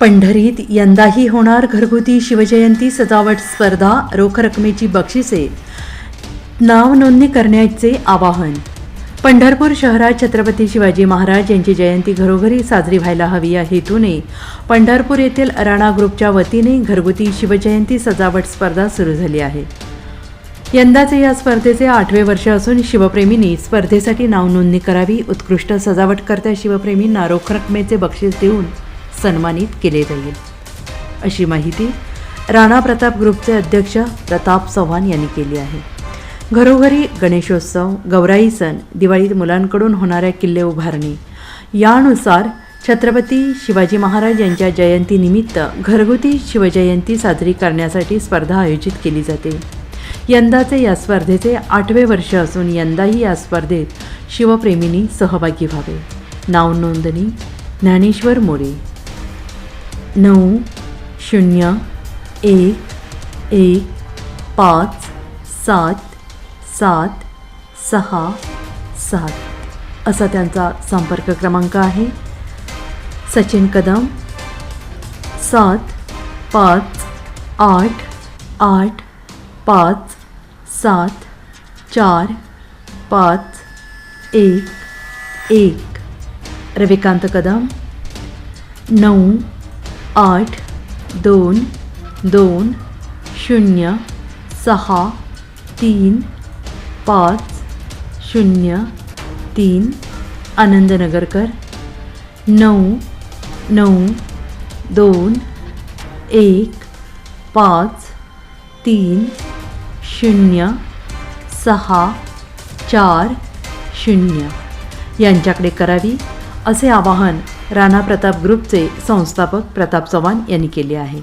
पंढरीत यंदाही होणार घरगुती शिवजयंती सजावट स्पर्धा रोख रकमेची बक्षिसे नाव नोंदणी करण्याचे आवाहन. पंढरपूर शहरात छत्रपती शिवाजी महाराज यांची जयंती घरोघरी साजरी व्हायला हवी या हेतूने पंढरपूर येथील राणा ग्रुपच्या वतीने घरगुती शिवजयंती सजावट स्पर्धा सुरू झाली आहे. यंदाचे या स्पर्धेचे आठवे वर्ष असून शिवप्रेमींनी स्पर्धेसाठी नाव नोंदणी करावी उत्कृष्ट सजावटकर्त्या शिवप्रेमींना रोख रकमेचे बक्षीस देऊन सन्मानित केले जाईल. अशी माहिती राणा प्रताप ग्रुपचे अध्यक्ष प्रताप चव्हाण यांनी केली आहे. घरोघरी गणेशोत्सव गौराई सण दिवाळीत मुलांकडून होणाऱ्या किल्ले उभारणी. यानुसार छत्रपती शिवाजी महाराज यांच्या जयंतीनिमित्त घरगुती शिवजयंती साजरी करण्यासाठी स्पर्धा आयोजित केली जाते. यंदाचे या स्पर्धेचे आठवे वर्ष असून यंदाही या स्पर्धेत शिवप्रेमींनी सहभागी व्हावे. नाव नोंदणी ज्ञानेश्वर मोरे. नऊ शून्य एक एक पाच सात सात सहा सात. असा त्यांचा संपर्क क्रमांक आहे. सचिन कदम सात पाच आठ आठ पाच सात चार पाच एक एक. रविकांत कदम नऊ आठ दोन दोन शून्य सहा तीन पाच शून्य तीन आनंदनगरकर नऊ नऊ दोन एक पाच तीन शून्य सहा चार शून्य. यांच्याकडे करावी असे आवाहन राणा प्रताप ग्रुपचे संस्थापक प्रताप चव्हाण यांनी केले आहे.